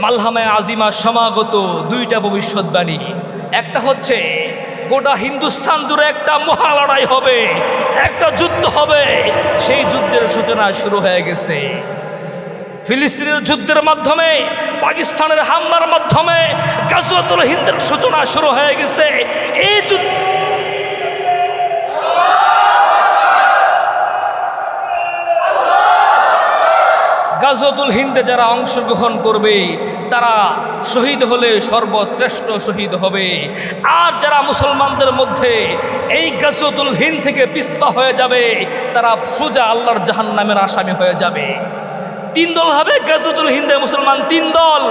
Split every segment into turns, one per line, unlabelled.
মালহামায় আজিমা সমাগত দুইটা ভবিষ্যৎবাণী। একটা হচ্ছে, গোটা হিন্দুস্তান দূরে একটা মহা লড়াই হবে, একটা যুদ্ধ হবে। সেই যুদ্ধের সূচনা শুরু হয়ে গেছে। ফিলিস্তিনের যুদ্ধের মাধ্যমে, পাকিস্তানের হামলার মাধ্যমে গাজওয়াতুল হিন্দের সূচনা শুরু হয়ে গেছে। এই যুদ্ধ গাজওয়াতুল হিন্দে যারা অংশগ্রহণ করবে, তারা শহীদ হলে সর্বশ্রেষ্ঠ শহীদ হবে। আর যারা মুসলমানদের মধ্যে এই গাজতুল হিন্দ থেকে পিসপা হয়ে যাবে, তারা সুজা আল্লাহর জাহান্নামের আসামি হয়ে যাবে। তিন দল হবে, গাজওয়াতুল হিন্দে মুসলমান তিন দল।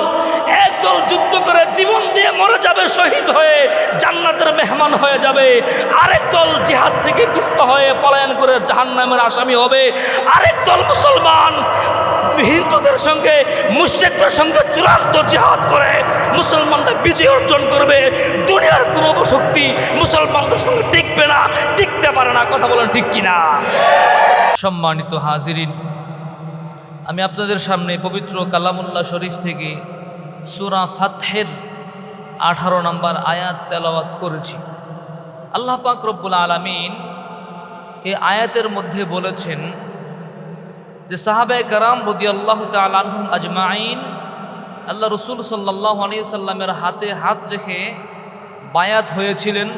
এক দল যুদ্ধ করে জীবন দিয়ে মরে যাবে, শহীদ হয়ে জান্নাতের মেহমান হয়ে যাবে। আরেক দল জিহাদ থেকে পিসপা হয়ে পলায়ন করে জাহান্নামের আসামি হবে। আরেক দল মুসলমান হিন্দুদের সঙ্গে, মুশ্রিকদের সঙ্গে চূড়ান্ত জিহাদ করে মুসলমানরা বিজয় অর্জন করবে। দুনিয়ার কোনো শক্তি মুসলমানদের সঙ্গে টিকবে না, টিকতে পারে না। কথা বলেন ঠিক কিনা? সম্মানিত হাজিরিন আমি আপনাদের সামনে পবিত্র কালামুল্লাহ শরীফ থেকে সুরা ফাতহের আঠারো নম্বর আয়াত তেলাওয়াত করেছি। আল্লাহ পাক রব্বুল আলমিন এই আয়াতের মধ্যে বলেছেন যে সাহাবে কারাম বদি আল্লাহ তালহুম আজমাইন, আল্লাহ রসুল সাল্লাহ আলী সাল্লামের হাতে হাত রেখে বায়াত হয়েছিলেন,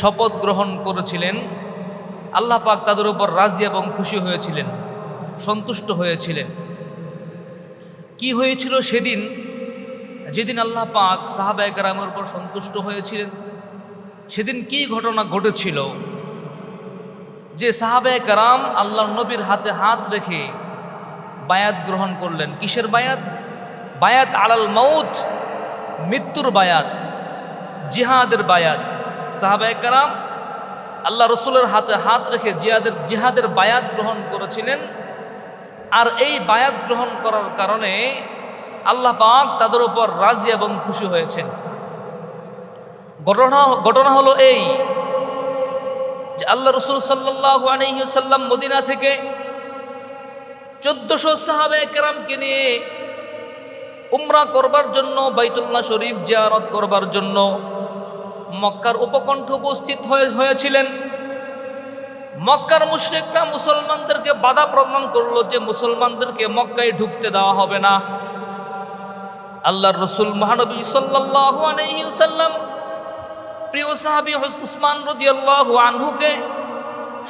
শপথ গ্রহণ করেছিলেন। আল্লাহ পাক তাদের উপর রাজি এবং খুশি হয়েছিলেন। সন্তুষ্ট হয়েছিলেন। কি হয়েছিল সেদিন? যেদিন আল্লাহ পাক সাহাবায় কারামের উপর সন্তুষ্ট হয়েছিলেন, সেদিন কি ঘটনা ঘটেছিল? যে সাহাবায় কারাম আল্লাহ নবীর হাতে হাত রেখে বায়াত গ্রহণ করলেন। কিসের বায়াত? বায়াত আলাল মৌত মৃত্যুর বায়াত, জিহাদের বায়াত। সাহাবায় কারাম আল্লাহ রসুলের হাতে হাত রেখে জিহাদের জিহাদের বায়াত গ্রহণ করেছিলেন। আর এই বায়াত গ্রহণ করার কারণে আল্লাহ পাক তাদের উপর রাজি এবং খুশি হয়েছেন। ঘটনা ঘটনা হলো এই যে আল্লাহ রসুল সাল্লাহ আলহিসাল্লাম মদিনা থেকে চোদ্দশো সাহাবে কেরামকে নিয়ে উমরা করবার জন্য, বাইতুল্লাহ শরীফ জিয়ারত করবার জন্য মক্কার উপকণ্ঠ উপস্থিত হয়ে, হয়েছিলেন। মক্কার মুশ্রিকরা মুসলমানদেরকে বাধা প্রদান করল যে মুসলমানদেরকে মক্কায় ঢুকতে দেওয়া হবে না। আল্লাহর রসুল মহানবী সাল্লাম প্রিয় সাহাবী উসমান রাদিয়াল্লাহু আনহুকে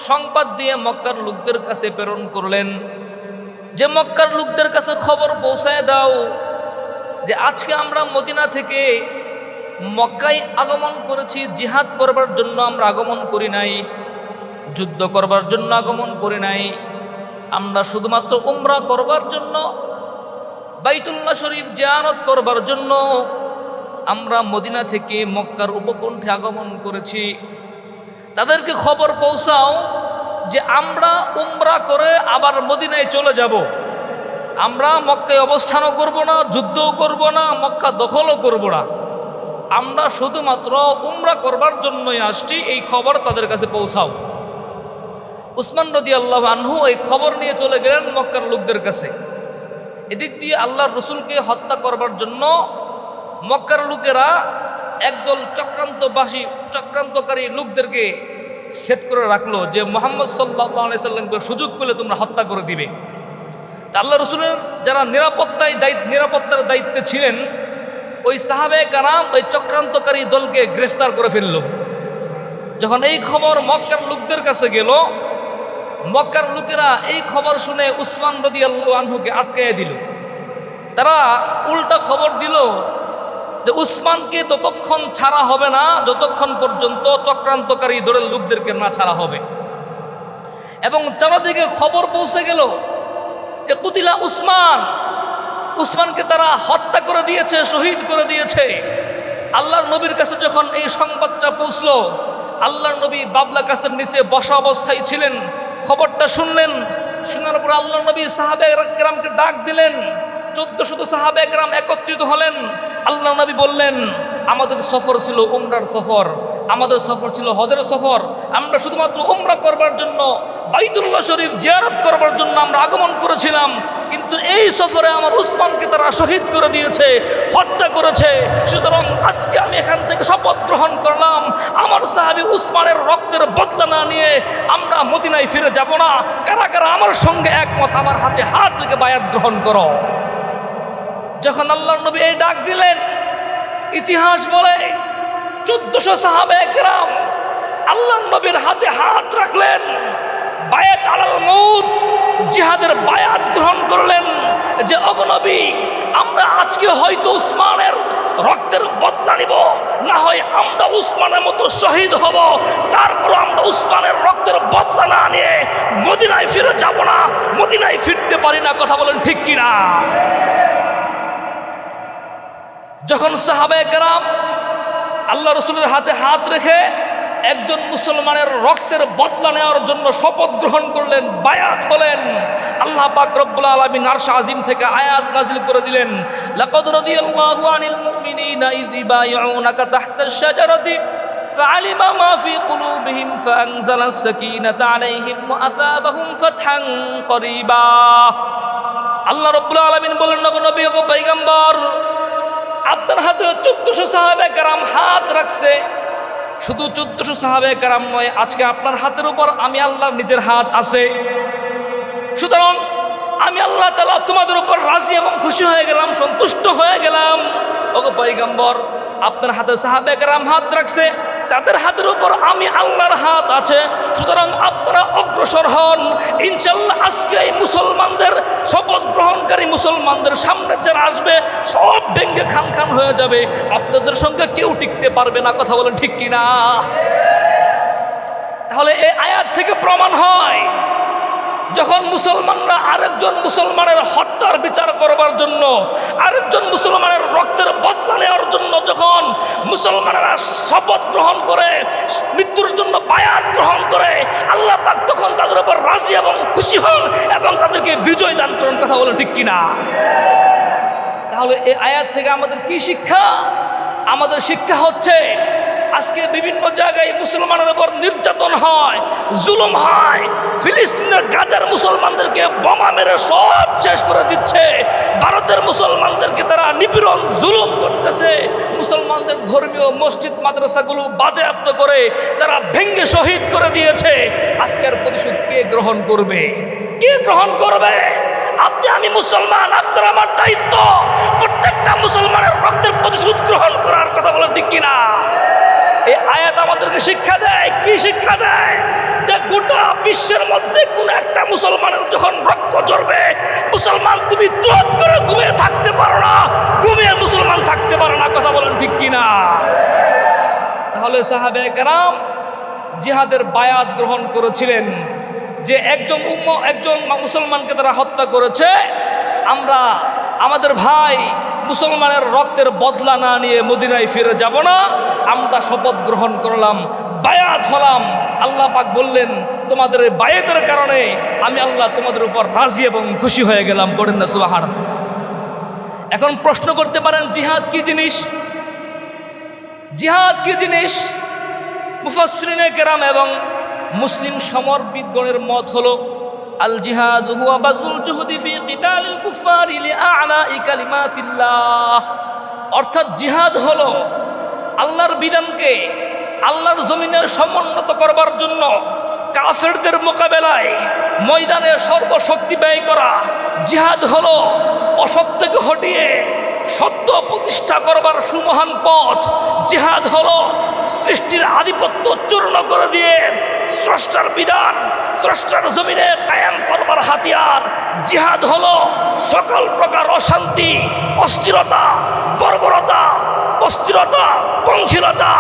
সংবাদ দিয়ে মক্কার লোকদের কাছে প্রেরণ করলেন যে, মক্কার লোকদের কাছে খবর পৌঁছায় দাও যে আজকে আমরা মদিনা থেকে মক্কায় আগমন করেছি, জিহাদ করবার জন্য আমরা আগমন করি নাই। যুদ্ধ করবার জন্য আগমন করি নাই। আমরা শুধুমাত্র উমরা করবার জন্য, বাইতুল্লাহ শরীফ জিয়ারত করবার জন্য আমরা মদিনা থেকে মক্কার উপকণ্ঠে আগমন করেছি। তাদেরকে খবর পৌঁছাও যে আমরা উমরা করে আবার মদিনায় চলে যাব। আমরা মক্কায় অবস্থানও করব না, যুদ্ধও করব না, মক্কা দখলও করব না। আমরা শুধুমাত্র উমরা করবার জন্যই আসছি, এই খবর তাদের কাছে পৌঁছাও। উসমান রদি আল্লাহ আনহু এই খবর নিয়ে চলে গেলেন মক্কার লোকদের কাছে। এদিক দিয়ে আল্লাহর রসুলকে হত্যা করবার জন্য মক্কার লোকেরা একদল চক্রান্তবাসী, চক্রান্তকারী লোকদেরকে সেট করে রাখল যে মোহাম্মদ সাল্লাহ সাল্লামকে সুযোগ পেলে তোমরা হত্যা করে দিবে। আল্লাহ রসুলের যারা নিরাপত্তায় দায়িত্ব, নিরাপত্তার দায়িত্বে ছিলেন, ওই সাহাবে কারাম ওই চক্রান্তকারী দলকে গ্রেফতার করে ফেলল। যখন এই খবর মক্কার লোকদের কাছে গেল মক্কার লোকেরা এই খবর শুনে উসমান রদি আনহুকে আটকাইয়া দিল। তারা উল্টা খবর দিল যে উসমানকে ততক্ষণ ছাড়া হবে না, যতক্ষণ পর্যন্ত চক্রান্তকারী দলের লোকদেরকে না ছাড়া হবে। এবং চারদিকে খবর পৌঁছে গেল যে কুতিলা উসমান, উসমানকে তারা হত্যা করে দিয়েছে, শহীদ করে দিয়েছে। আল্লাহর নবীর কাছে যখন এই সংবাদটা পৌঁছল, আল্লাহর নবী বাবলা কাছের নিচে বসা অবস্থায় ছিলেন। খবরটা শুনলেন, শোনার পর আল্লাহ নবী সাহাবে একরামকে ডাক দিলেন, চোদ্দ শত সাহাবে গ্রাম একত্রিত হলেন। আল্লাহ নবী বললেন, আমাদের সফর ছিল উমরার সফর, আমাদের সফর ছিল হজের সফর আমরা শুধুমাত্র উমরা করবার জন্য, বাইতুল্লাহ শরীফ জিয়ারত করবার জন্য আমরা আগমন করেছিলাম, কিন্তু এই সফরে আমার উসমানকে তারা শহীদ করে দিয়েছে, হত্যা করেছে। সুতরাং আজকে আমি এখান থেকে শপথ গ্রহণ করলাম, আমার সাহাবি উসমানের রক্তের বদলা না নিয়ে আমরা মদিনায় ফিরে যাব না। কারা কারা আমার সঙ্গে একমত, আমার হাতে হাত থেকে বায়াত গ্রহণ করো। যখন আল্লাহ নবী এই ডাক দিলেন, ইতিহাস বলে, চোদ্দশো সাহাবে একরাম আল্লাহ নবীর হাতে হাত রাখলেন। বায়াত আলাল মৌত জিহাদের বায়াত গ্রহণ করলেন যে অগনবী আমরা আজকে হয়তো উসমানের রক্তের বদলা নিব, না হয় আমরা উসমানের মতো শহীদ হব। তারপর আমরা উসমানের রক্তের বদলা না নিয়ে মদিনায় ফিরে যাব না, মদিনায় ফিরতে পারি না। কথা বলেন ঠিক কিনা? যখন সাহাবে কেরাম আল্লাহ রসুলের হাতে হাত রেখে একজন মুসলমানের রক্তের বদলা নেওয়ার জন্য শপথ গ্রহণ করলেন বায়াত হলেন আল্লাহ পাক রব্বুল আলামিন আরশ আজিম থেকে আয়াত নাজিল করে দিলেন লাকাদ রাদিয়াল্লাহু আনিল মুমিনিনা ইয ইবাইউনাকা তাহতা আশ-শাজারাতি فعلم ما في قلوبهم فأنزل السكينة عليهم وأثابهم فتحا قريبا আল্লাহ রব্বুল আলামিন বলেন নগো নবী গো পয়গম্বর আপনার হাতে চোদ্দশো সাহাবে কারাম হাত রাখছে শুধু চোদ্দশো সাহাবে কারাম নয়, আজকে আপনার হাতের উপর আমি আল্লাহ নিজের হাত আছে। সুতরাং আমি আল্লাহ তালা তোমাদের উপর রাজি এবং খুশি হয়ে গেলাম, সন্তুষ্ট হয়ে গেলাম। ওগো পৈগম্বর আপনার হাতে সাহাবে কারাম হাত রাখছে তাদের হাতের উপর আমি আল্লাহর হাত আছে? সুতরাং আপনারা অগ্রসর হন। ইনশাল্লাহ আজকে এই মুসলমানদের, শপথ গ্রহণকারী মুসলমানদের সামনে যারা আসবে, সব ভেঙ্গে খান খান হয়ে যাবে। আপনাদের সঙ্গে কেউ টিকতে পারবে না। কথা বলেন ঠিক কিনা? তাহলে এই আয়াত থেকে প্রমাণ হয়, যখন মুসলমানরা আরেকজন মুসলমানের হত্যার বিচার করবার জন্য, আরেকজন মুসলমানের রক্তের বদলা নেওয়ার জন্য যখন মুসলমানেরা শপথ গ্রহণ করে, মৃত্যুর জন্য বায়াত গ্রহণ করে, আল্লাহ পাক তখন তাদের উপর রাজি এবং খুশি হন এবং তাদেরকে বিজয় দান করেন। কথা বলেন ঠিক কিনা? তাহলে এই আয়াত থেকে আমাদের কি শিক্ষা? আমাদের শিক্ষা হচ্ছে আজকে বিভিন্ন জায়গায় মুসলমানের উপর নির্যাতন হয়, জুলুম হয়। ফিলিস্তিনের গাজার মুসলমানদেরকে বোমা মেরে সব শেষ করে দিচ্ছে। ভারতের মুসলমানদেরকে তারা নিপীড়ন, জুলুম করতেছে। মুসলমানদের ধর্মীয় মসজিদ, মাদ্রাসাগুলো বাজেয়াপ্ত করে তারা ভেঙ্গে শহীদ করে দিয়েছে। আজকের প্রতিশোধ কে গ্রহণ করবে? কে গ্রহণ করবে? আপনি, আমি মুসলমান, আপনার আমার দায়িত্ব। প্রত্যেকটা মুসলমানের রক্তের প্রতিশোধ গ্রহণ করার কথা বলেন ঠিক কিনা? এই আয়াত আমাদেরকে শিক্ষা দেয়। কি শিক্ষা দেয়? যে গোটা বিশ্বের মধ্যে কোন একটা মুসলমানের যখন রক্ত ঝরবে, মুসলমান তুমি চোখ করে ঘুমিয়ে থাকতে পারো না। ঘুমিয়ে মুসলমান থাকতে পারো না, কথা বলেন ঠিক কিনা? তাহলে সাহাবে কেরাম জিহাদের বায়াত গ্রহণ করেছিলেন যে একজন উম্ম, একজন মুসলমানকে তারা হত্যা করেছে। আমরা, আমাদের ভাই মুসলমানের রক্তের বদলা না নিয়ে মদিনায় ফিরে যাব না। আমরা শপথ গ্রহণ করলাম, বায়াত হলাম। আল্লাহ পাক বললেন, তোমাদের বায়াতের কারণে আমি আল্লাহ তোমাদের উপর রাজি এবং খুশি হয়ে গেলাম। বলেন না, সুবাহান। এখন প্রশ্ন করতে পারেন, জিহাদ কি জিনিস? জিহাদ কি জিনিস? মুফাসরিনে কেরাম এবং মুসলিম সমরবিদগণের মত হলো আল هو بذل الجهد في قتال الكفار কুফারি كلمات الله অর্থাৎ জিহাদ হলো আল্লাহর বিধানকে আল্লাহর জমিনে সমুন্নত করবার জন্য কাফেরদের মোকাবেলায় ময়দানে সর্বশক্তি ব্যয় করা। জিহাদ হলো অসত্যকে হটিয়ে সত্য প্রতিষ্ঠা করবার সুমহান পথ, জিহাদ হলো সৃষ্টির আধিপত্য চূর্ণ করে দিয়ে স্রষ্টার বিধান, স্রষ্টার জমিনে কায়াম করবার হাতিয়ার। জিহাদ হলো সকল প্রকার অশান্তি, অস্থিরতা, বর্বরতা, অস্থিরতা, পঙ্খিলতা,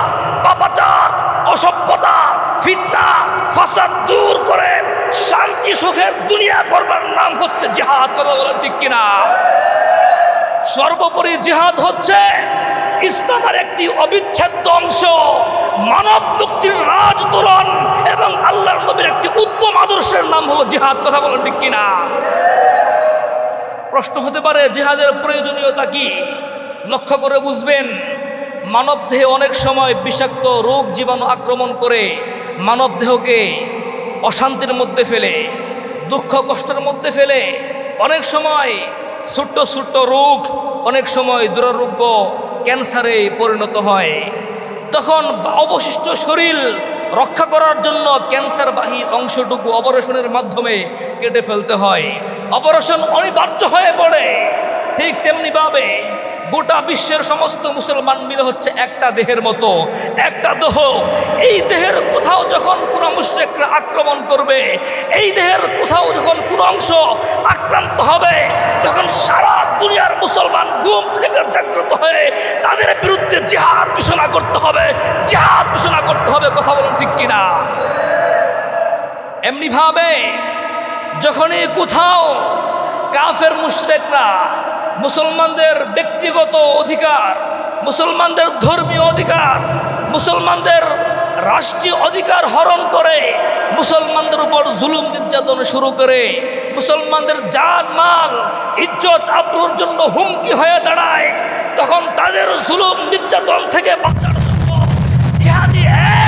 পাপাচার, অসভ্যতা, ফিতনা, ফাসাদ দূর করে শান্তি সুখের দুনিয়া করবার নাম হচ্ছে জিহাদ। কথা বলেন ঠিক কিনা? সর্বোপরি জিহাদ হচ্ছে ইসলামের একটি অবিচ্ছেদ্য অংশ, মানব মুক্তির রাজ তোরণ এবং আল্লাহর নবীর একটি উত্তম আদর্শের নাম হলো জিহাদ। কথা বলেন ঠিক কিনা? প্রশ্ন হতে পারে, জিহাদের প্রয়োজনীয়তা কি? লক্ষ্য করে বুঝবেন, মানব দেহে অনেক সময় বিষাক্ত রোগ জীবাণু আক্রমণ করে মানব দেহকে অশান্তির মধ্যে ফেলে, দুঃখ কষ্টের মধ্যে ফেলে, অনেক সময় ছোট্ট ছোট্ট রোগ অনেক সময় দুরারোগ্য ক্যান্সারে পরিণত হয়। তখন অবশিষ্ট শরীর রক্ষা করার জন্য ক্যান্সারবাহী অংশটুকু অপারেশনের মাধ্যমে কেটে ফেলতে হয়। অপারেশন অনিবার্য হয়ে পড়ে। ঠিক তেমনিভাবে গোটা বিশ্বের সমস্ত মুসলমান মিলে হচ্ছে একটা দেহের মতো, একটা দেহ। এই দেহের কোথাও যখন কোনো মুশ্রেকরা আক্রমণ করবে, এই দেহের কোথাও যখন কোনো অংশ আক্রান্ত হবে তখন সারা দুনিয়ার মুসলমান গুম থেকে জাগ্রত হয়ে তাদের বিরুদ্ধে জেহাদ ঘোষণা করতে হবে, জেহাদ ঘোষণা করতে হবে, কথা বলুন ঠিক কিনা? এমনি ভাবে যখনই কোথাও কাফের মুশরেকরা মুসলমানদের ব্যক্তিগত অধিকার, মুসলমানদের ধর্মীয় অধিকার, মুসলমানদের রাষ্ট্রীয় অধিকার হরণ করে মুসলমানদের উপর জুলুম নির্যাতন শুরু করে মুসলমানদের জান, মাল, ইজ্জত, আব্রুর জন্য হুমকি হয়ে দাঁড়ায়। তখন তাদের জুলুম, নির্যাতন থেকে বাঁচার জন্য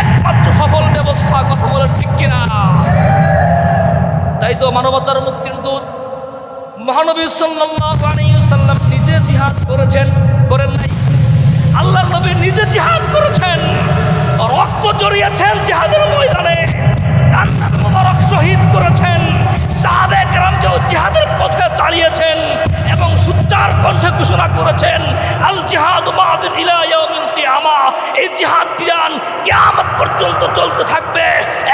একমাত্র সফল ব্যবস্থা, কথা বলে ঠিক কিনা? তাই তো মানবতার মুক্তির দূত মহানবী সাল্লাম নিজে জিহাদ করেছেন, করেন নাই। আল্লাহ নবী নিজে জিহাদ করেছেন রক্ত জড়িয়েছেন জিহাদের ময়দানে। কান্নার মোবারক শহীদ করেছেন। সাহাবে কেরামকেও জিহাদের পথে চালিয়েছেন এবং সুচ্চার কণ্ঠে ঘোষণা করেছেন আল জিহাদ মাদিন ইলা ইয়াউমিল এই জিহাদ বিধান কিয়ামত পর্যন্ত চলতে থাকবে।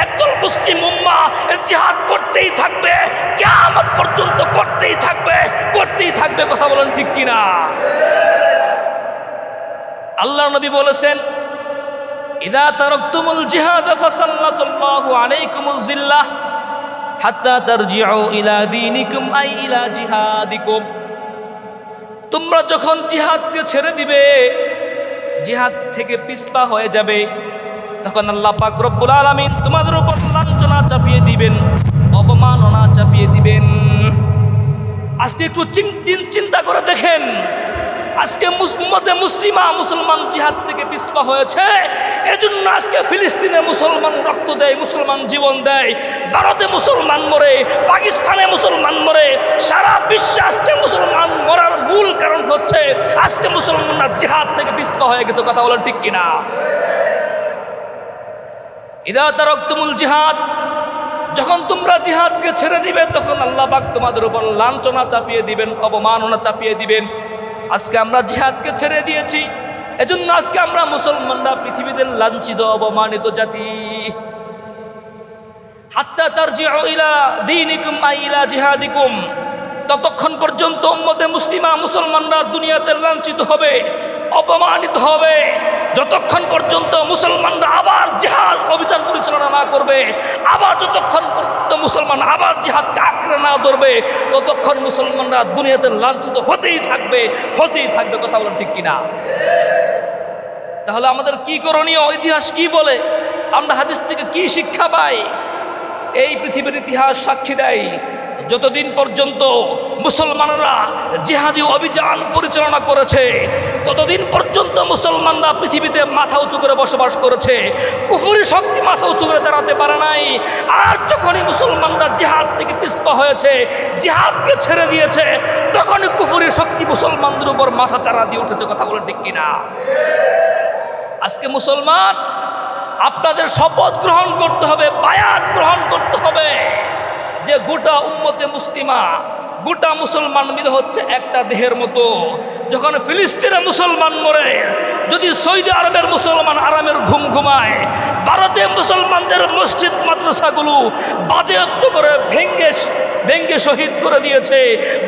একদল মুসলিম উম্মাহ এই জিহাদ করতেই থাকবে, কিয়ামত পর্যন্ত করতেই থাকবে করতেই থাকবে, কথা বলেন ঠিক কিনা? আল্লাহ নবী বলেছেন ইদা তারাকতুমুল জিহাদ ফাসাল্লাতুল্লাহু আলাইকুমুজ জিল্লাহ হাত্তা তারজিউ ইলা দীনিকুম আই ইলা জিহাদিকুম। তোমরা যখন জিহাদকে ছেড়ে দিবে, জিহাদ থেকে পিছপা হয়ে যাবে। তখন আল্লাহ পাক রব্বুল আলামিন তোমাদের উপর লাঞ্ছনা চাপিয়ে দিবেন, অপমাননা চাপিয়ে দিবেন। আজকে একটু চিন- চিন- চিন্তা করে দেখেন আজকে উম্মতে মুসলিমা মুসলমান জিহাদ থেকে পিছপা হয়েছে। এজন্য আজকে ফিলিস্তিনে মুসলমান রক্ত দেয়, মুসলমান জীবন দেয়। ভারতে মুসলমান মরে, পাকিস্তানে মুসলমান মরে, সারা বিশ্বে আজকে মুসলমান মরার মূল কারণ হচ্ছে আজকে মুসলমানরা জিহাদ থেকে পিছপা হয়ে গেছে। কথা বলেন ঠিক কিনা? ইদা তারকতুমুল জিহাদ, যখন তোমরা জিহাদকে ছেড়ে দিবে, তখন আল্লাহ তোমাদের উপর লাঞ্ছনা চাপিয়ে দিবেন, অবমাননা চাপিয়ে দিবেন। আজকে আমরা জিহাদকে ছেড়ে দিয়েছি। এজন্য আজকে আমরা মুসলমানরা পৃথিবীতে লাঞ্ছিত, অপমানিত জাতি। ইলা ততক্ষণ পর্যন্ত মুসলিমা মুসলমানরা দুনিয়াতে লাঞ্ছিত হবে, অপমানিত হবে। যতক্ষণ পর্যন্ত মুসলমানরা আবার জেহাদ অভিযান পরিচালনা না করবে, আবার যতক্ষণ পর্যন্ত মুসলমান আবার জেহাদকে আঁকড়ে না ধরবে, ততক্ষণ মুসলমানরা দুনিয়াতে লাঞ্ছিত হতেই থাকবে হতেই থাকবে কথা বলেন ঠিক কিনা? তাহলে আমাদের কি করণীয়? ইতিহাস কি বলে? আমরা হাদিস থেকে কি শিক্ষা পাই? এই পৃথিবীর ইতিহাস সাক্ষী দেয়, যতদিন পর্যন্ত মুসলমানরা জিহাদি অভিযান পরিচালনা করেছে, ততদিন পর্যন্ত মুসলমানরা পৃথিবীতে মাথা উঁচু করে বসবাস করেছে, কুফুরি শক্তি মাথা উঁচু করে দাঁড়াতে পারে নাই, আর যখনই মুসলমানরা জিহাদ থেকে পিছপা হয়েছে, জিহাদকে ছেড়ে দিয়েছে, তখনই কুফুরি শক্তি মুসলমানদের উপর মাথা চারা দিয়ে উঠেছে, কথা বলে ঠিক কিনা? আজকে মুসলমান আপনাদের শপথ গ্রহণ করতে হবে, বায়াত গ্রহণ করতে হবে। যে গোটা উম্মতে মুসলিমা, গোটা মুসলমান মিলে হচ্ছে একটা দেহের মতো। যখন ফিলিস্তিনে মুসলমান মরে, যদি সৌদি আরবের মুসলমান আরামের ঘুম ঘুমায় ভারতে মুসলমানদের মসজিদ, মাদ্রাসাগুলো বাজেয়াপ্ত করে ভেঙ্গে ভেঙ্গে শহীদ করে দিয়েছে।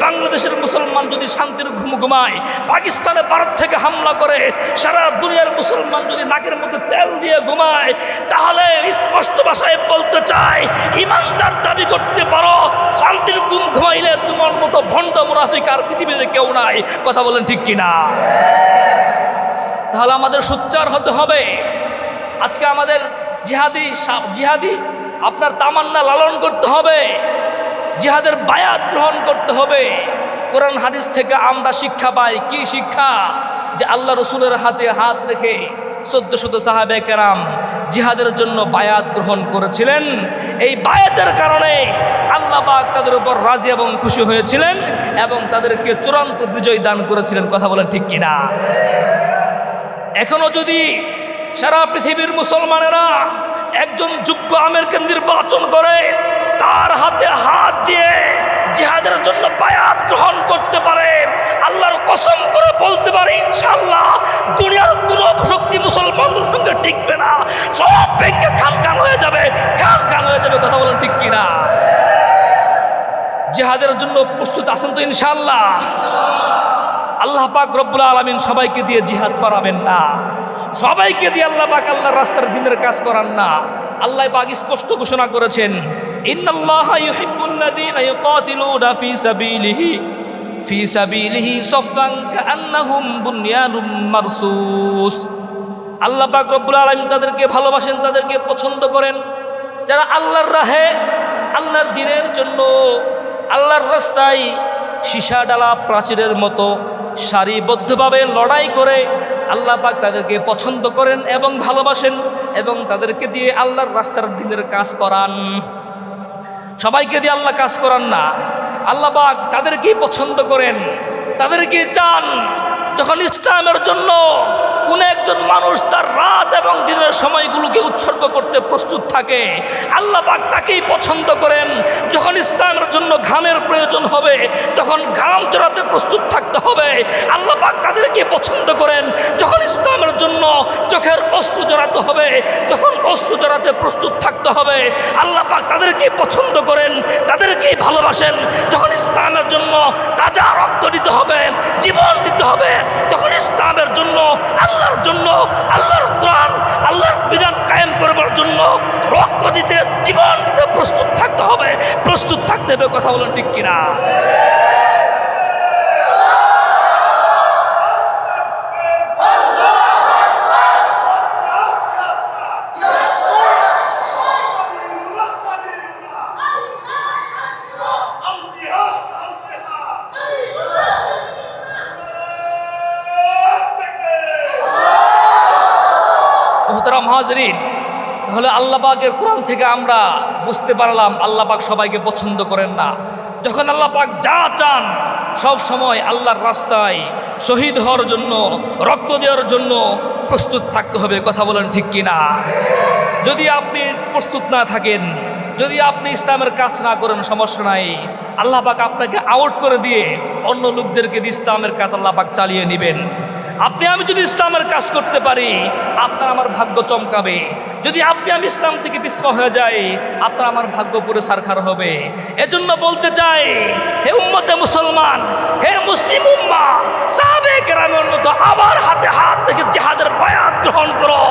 বাংলাদেশের মুসলমান যদি শান্তির ঘুম ঘুমায়, পাকিস্তানে ভারত থেকে হামলা করে, সারা দুনিয়ার মুসলমান যদি নাকের মধ্যে তেল দিয়ে ঘুমায়, তাহলে স্পষ্ট ভাষায় বলতে চাই ইমানদার দাবি করতে পারো, শান্তির ঘুম ঘুমাইলে তোমার মতো ভণ্ড মুরাফিক আর পৃথিবীতে কেউ নাই। কথা বলেন ঠিক কিনা? তাহলে আমাদের সোচ্চার হতে হবে। আজকে আমাদের জিহাদি জিহাদি, আপনার তামান্না লালন করতে হবে। জিহাদের বায়াত গ্রহণ করতে হবে। কোরআন হাদিস থেকে আমরা শিক্ষা পাই। কি শিক্ষা? যে আল্লাহ রসুলের হাতে হাত রেখে চোদ্দ শত সাহাবে কেরাম জিহাদের জন্য বায়াত গ্রহণ করেছিলেন। এই বায়াতের কারণে আল্লাহ পাক তাদের উপর রাজি এবং খুশি হয়েছিলেন এবং তাদেরকে চূড়ান্ত বিজয় দান করেছিলেন। কথা বলেন ঠিক কিনা? এখনও যদি সারা পৃথিবীর মুসলমানেরা একজন যোগ্য আমেরকে নির্বাচন করে তার হাতে হাত দিয়ে জেহাদের জন্য বায়াত গ্রহণ করতে পারে। আল্লাহর কসম করে বলতে পারে ইনশাল্লাহ দুনিয়ার কোনো শক্তি মুসলমানদের সঙ্গে টিকবে না। সব ভেঙে খান খান হয়ে যাবে, খান খান হয়ে যাবে, কথা বলেন ঠিক কিনা? জেহাদের জন্য প্রস্তুত আছেন তো ইনশাল্লাহ আল্লাহ পাক রব্বুল আলমিন সবাইকে দিয়ে জিহাদ করাবেন না। সবাইকে দিয়ে আল্লাহ পাক আল্লাহর রাস্তার দিনের কাজ করান না। আল্লাহ পাক স্পষ্ট ঘোষণা করেছেন ইন্নাল্লাহা ইউহিব্বুল্লাযীনা ইউকাতিলুনা ফী সাবিলিহি ফী সাবিলিহি সাফফান কাআন্নাহুম বুনয়ানুম মারসুস। আল্লাহ পাক রব্বুল আলামিন তাদেরকে ভালোবাসেন, তাদেরকে পছন্দ করেন। যারা আল্লাহর রাহে, আল্লাহর দিনের জন্য, আল্লাহর রাস্তায় সীসা ডালা প্রাচীরের মতো সারিবদ্ধভাবে লড়াই করে আল্লাহ পাক তাদেরকে পছন্দ করেন এবং ভালোবাসেন এবং তাদেরকে দিয়ে আল্লাহর রাস্তার দিনের কাজ করান। সবাইকে দিয়ে আল্লাহ কাজ করান না। আল্লাহ পাক তাদেরকেই পছন্দ করেন তাদেরকে চান। যখন ইসলামের জন্য কোন একজন মানুষ তার রাত এবং দিনের সময়গুলোকে উৎসর্গ করতে প্রস্তুত থাকে। আল্লাহ পাক তাকেই পছন্দ করেন। যখন ইসলামের জন্য ঘামের প্রয়োজন হবে, তখন ঘাম চড়াতে প্রস্তুত থাকতে হবে। আল্লাহ পাক তাদেরকে পছন্দ করেন। যখন ইসলামের জন্য চোখের অস্ত্র জড়াতে হবে, তখন অস্ত্র জড়াতে প্রস্তুত থাকতে হবে। আল্লাহ পাক তাদেরকে পছন্দ করেন, তাদেরকেই ভালোবাসেন। যখন ইসলামের জন্য তাজা রক্ত দিতে হবে, জীবন দিতে হবে, তখন ইসলামের জন্য আল্লাহর জন্য, আল্লাহর কোরআন, আল্লাহর বিধান কায়েম করবার জন্য রক্ত দিতে, জীবন দিতে প্রস্তুত থাকতে হবে। প্রস্তুত থাকতে হবে, কথা বলেন ঠিক কিনা? মোহতারাম হাজরিন, তাহলে আল্লাহ পাকের কোরআন থেকে আমরা বুঝতে পারলাম আল্লাহ পাক সবাইকে পছন্দ করেন না। যখন আল্লাহ পাক যা চান, সব সময় আল্লাহর রাস্তায় শহীদ হওয়ার জন্য, রক্ত দেওয়ার জন্য প্রস্তুত থাকতে হবে, কথা বলেন ঠিক কিনা? যদি আপনি প্রস্তুত না থাকেন, যদি আপনি ইসলামের কাজ না করেন, সমস্যা নাই। আল্লাহ পাক আপনাকে আউট করে দিয়ে অন্য লোকদেরকে ইসলামের কাজ আল্লাহ পাক চালিয়ে নেবেন। আপনি আমি যদি ইসলামের কাজ করতে পারি, আপনার আমার ভাগ্য চমকাবে। যদি আপনি আমি ইসলাম থেকে বিস্ময় হয়ে যাই, আপনার আমার ভাগ্য পুরো সারখার হবে। এজন্য বলতে চাই, হে উম্মতে মুসলমান, হে মুসলিম উম্মা, সাহাবে কেরামের মতো আবার হাতে হাত রেখে জেহাদের বায়াত গ্রহণ করো।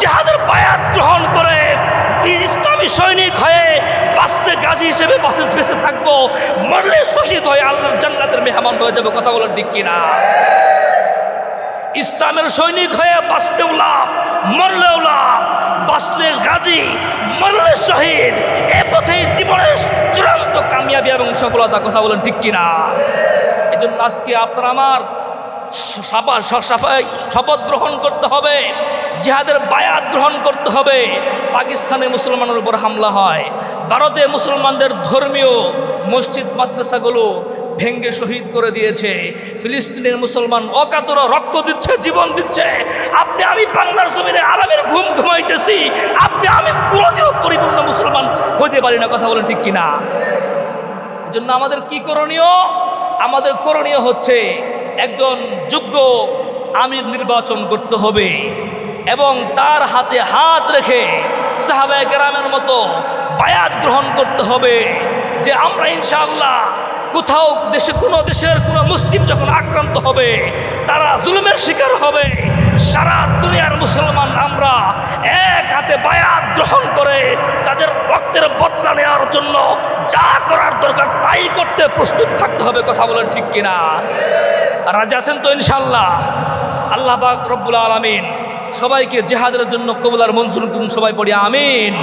জেহাদের বায়াত গ্রহণ করে ইসলামী সৈনিক হয়ে বাঁচতে গাজী হিসেবে বাঁচে বেঁচে থাকব। মরলে শহীদ হয়ে আল্লাহর জান্নাতের মেহমান হয়ে যাবে। কথা বলেন ঠিক কিনা? ইসলামের সৈনিক হয়ে বাঁচলেও লাভ, মরলেও লাভ। বাঁচলে গাজী, মরলে শহীদ। এ পথে জীবনের চূড়ান্ত কামিয়াবি এবং সফলতা কথা বলেন ঠিক কিনা? এই জন্য আজকে আপনার আমার শপথ গ্রহণ করতে হবে, জিহাদের বায়াত গ্রহণ করতে হবে। পাকিস্তানে মুসলমানের উপর হামলা হয়, ভারতে মুসলমানদের ধর্মীয় মসজিদ, মাদ্রাসাগুলো ভেঙ্গে শহীদ করে দিয়েছে। ফিলিস্তিনের মুসলমান অকাতর রক্ত দিচ্ছে, জীবন দিচ্ছে। আপনি, আমি বাংলার জমিনে আরামের ঘুম ঘুমাইতেছি। আপনি, আমি কোনোদিনও পরিপূর্ণ মুসলমান হতে পারি না, কথা বলেন ঠিক কিনা? জন্য আমাদের কি করণীয়? আমাদের করণীয় হচ্ছে একজন যোগ্য আমির নির্বাচন করতে হবে এবং তার হাতে হাত রেখে সাহাবায় গ্রামের মতো বায়াত গ্রহণ করতে হবে যে আমরা ইনশাআল্লাহ কোথাও দেশে কোনো দেশের কোনো মুসলিম যখন আক্রান্ত হবে, তারা জুলুমের শিকার হবে। সারা দুনিয়ার মুসলমান আমরা এক হাতে বায়াত গ্রহণ করে তাদের রক্তের বদলা নেওয়ার জন্য যা করার দরকার তাই করতে প্রস্তুত থাকতে হবে, কথা বলেন ঠিক কিনা? রাজি আছেন তো ইনশাল্লাহ আল্লাহ রব্বুল আলমিন সবাইকে জেহাদের জন্য কবুলার মঞ্জুর করুন, সবাই পড়ি, আমিন।